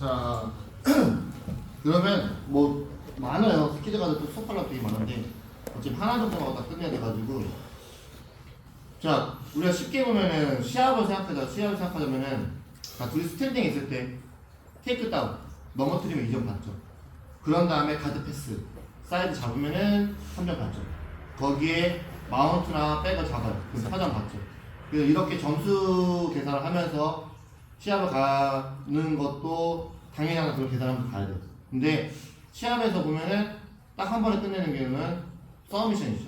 자, 그러면 뭐 많아요. 스키드 가도 또 수업할 되게 많은데 어차피 하나 정도만 다 끝내야 돼가지고 자, 우리가 쉽게 보면은 시합을 생각하자. 시합을 생각하자면은 자, 둘이 스탠딩 있을 때 테이크 다운 넘어뜨리면 2점 받죠. 그런 다음에 가드 패스 사이드 잡으면은 3점 받죠. 거기에 마운트나 백을 잡아요. 그럼 4점 받죠. 그래서 이렇게 점수 계산을 하면서 시합을 가는 것도 하나 그런 계산하면서 가야 돼요. 근데 시합에서 보면은 딱 한 번에 끝내는 경우는 서미션이죠.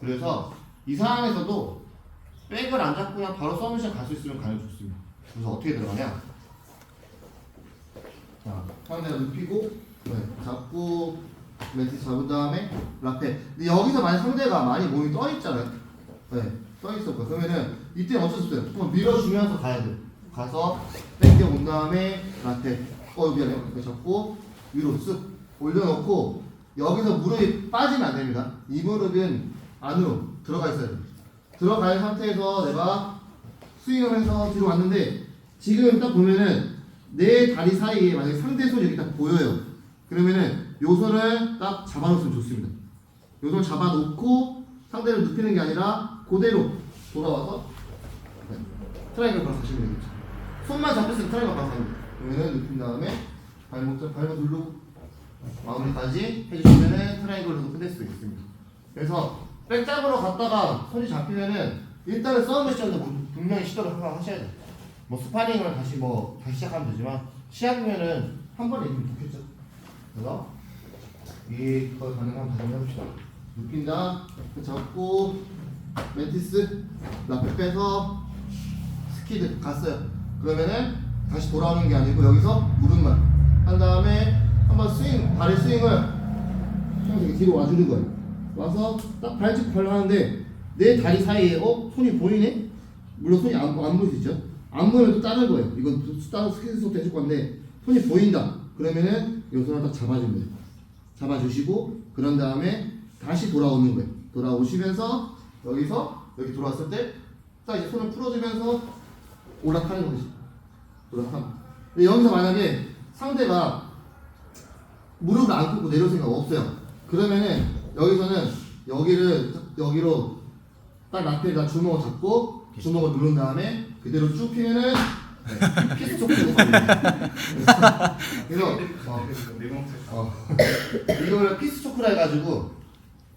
그래서 이 상황에서도 백을 안 잡고 그냥 바로 서미션 갈 수 있으면 게 좋습니다. 그래서 어떻게 들어가냐? 자, 상대가 눕히고 네, 잡고 멘트 잡은 다음에 라페. 근데 여기서 만약 상대가 많이 몸이 떠 있잖아요. 네, 떠 있었고 그러면은 이때 어쩔 수 없어요. 한번 밀어주면서 가야 돼. 가서 당겨 온 다음에 라페. 어 미안해. 이렇게 잡고 위로 쓱 올려놓고 여기서 무릎이 빠지면 안 됩니다. 이 무릎은 안으로 들어가 있어야 돼. 들어갈 상태에서 내가 스윙을 해서 뒤로 왔는데 지금 딱 보면은 내 다리 사이에 만약에 상대 손이 여기 딱 보여요. 그러면은 요 손을 딱 잡아놓으면 좋습니다. 요 손을 잡아놓고 상대를 눕히는 게 아니라 그대로 돌아와서 네. 트라이앵글 바로 가시면 되겠죠. 손만 트라이앵글 바로 가면 돼요. 그러면은 눕힌 다음에 발목 잡 발목 누르고 마무리까지 해주시면은 트라이앵글로도 끝낼 수 있습니다. 그래서 백 잡으러 갔다가 손이 잡히면은 일단은 싸움 미션도 뭐 분명히 시도를 한번 하셔야 돼요. 뭐 스파링을 다시 뭐 다시 시작하면 되지만 시합이면은 한 번에 이기면 좋겠죠. 그래서 이거 다시 한번 해봅시다. 눕힌다, 잡고 멘티스 라페 빼서 스키드 갔어요. 그러면은 다시 돌아오는 게 아니고 여기서 무릎만 한 다음에 한번 스윙 발의 스윙을 형 이렇게 뒤로 와주는 거예요. 와서 딱 발찍고 발로 하는데 내 다리 사이에 어 손이 보이네? 물론 손이 안, 안 보이시죠? 안 보이면 또 다른 거예요. 이건 또 따로 스케줄도 해줄 건데 손이 보인다. 그러면은 요 손을 딱 잡아주면 돼요. 잡아주시고 그런 다음에 다시 돌아오는 거예요. 돌아오시면서 여기서 여기 들어왔을 때 딱 이제 손을 풀어주면서 올라타는 거지. 올라타. 근데 여기서 만약에 상대가 무릎을 안 꿇고 내려올 생각 없어요. 그러면은 여기서는 여기를 여기로 딱 라페에다 주먹을 잡고 주먹을 누른 다음에 그대로 쭉 피면은 네, 피스 초크로 걸립니다. 그래서 어, 어, 이거를 피스 초크라 해가지고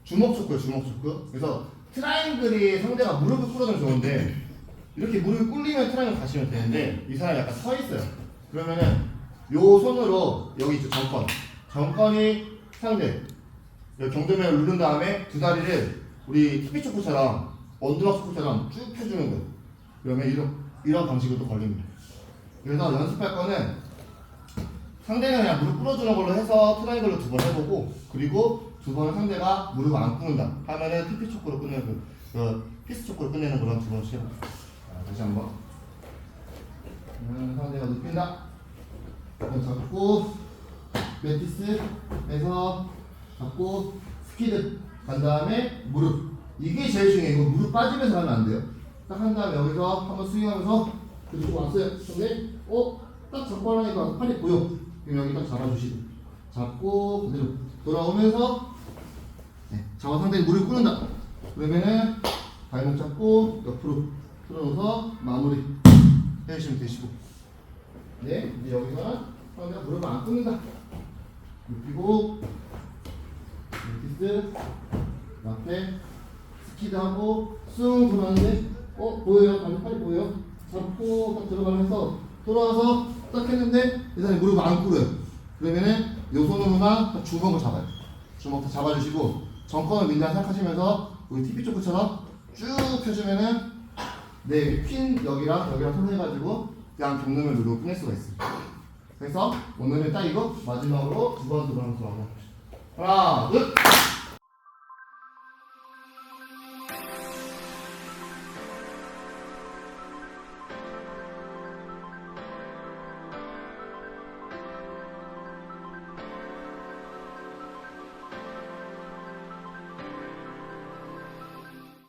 주먹 초크요 주먹 초크. 그래서 트라이앵글이 상대가 무릎을 꿇어주면 좋은데 이렇게 무릎이 꿇리면 트라이앵글 가시면 되는데 이 사람이 약간 서 있어요. 그러면은 요 손으로 여기 있죠 정권. 정권이 상대 여기 경도면을 누른 다음에 두 다리를 우리 TP 초크처럼 원드락 초크처럼 쭉 펴주는 거예요. 그러면 이런 이런 방식으로 또 걸립니다. 그래서 연습할 거는 상대는 그냥 무릎 꿇어주는 걸로 해서 트라이앵글로 두 번 해보고 그리고 두 번은 상대가 무릎 안 꿇는다 하면은 TP 초크로 끝내는 그, 그 피스 초크로 끝내는 그런 두 번씩 해볼게요. 자, 다시 한번. 음, 상대가 눕힌다. 잡고 메티스에서 잡고 스키드 간 다음에 무릎. 이게 제일 중요해. 이거 무릎 빠지면서 하면 안 돼요. 딱 한 다음에 여기서 한번 스윙하면서 그리고 왔어요. 근데 어? 딱 잡고 하니까 팔이 보여. 그럼 여기 딱 잡아주시고. 잡고 그대로 돌아오면서 네, 잡아 상대 무릎 꿇는다. 그러면은 발목 잡고 옆으로 틀어놓아서 마무리 해주시면 되시고 네 이제 여기서 상대가 무릎을 안 꿇는다 눕히고 멘티스 앞에 스키드하고 쑥 돌아가는데 어 보여요? 방금 팔이 보여요? 잡고 딱 들어가면서 돌아와서 딱 했는데 이 사람이 무릎 안 꿇어요 그러면은 요 손으로만 딱 주먹을 잡아요 주먹 다 잡아주시고 정권을 민다 생각하시면서 우리 TV 초크처럼 쭉 펴주면은 네핀 여기랑 여기랑 손해가지고 그냥 경lum을 누르고 끝낼 수가 있습니다. 그래서 오늘은 딱 이거 마지막으로 두 번 두 번 두 번 하나 둘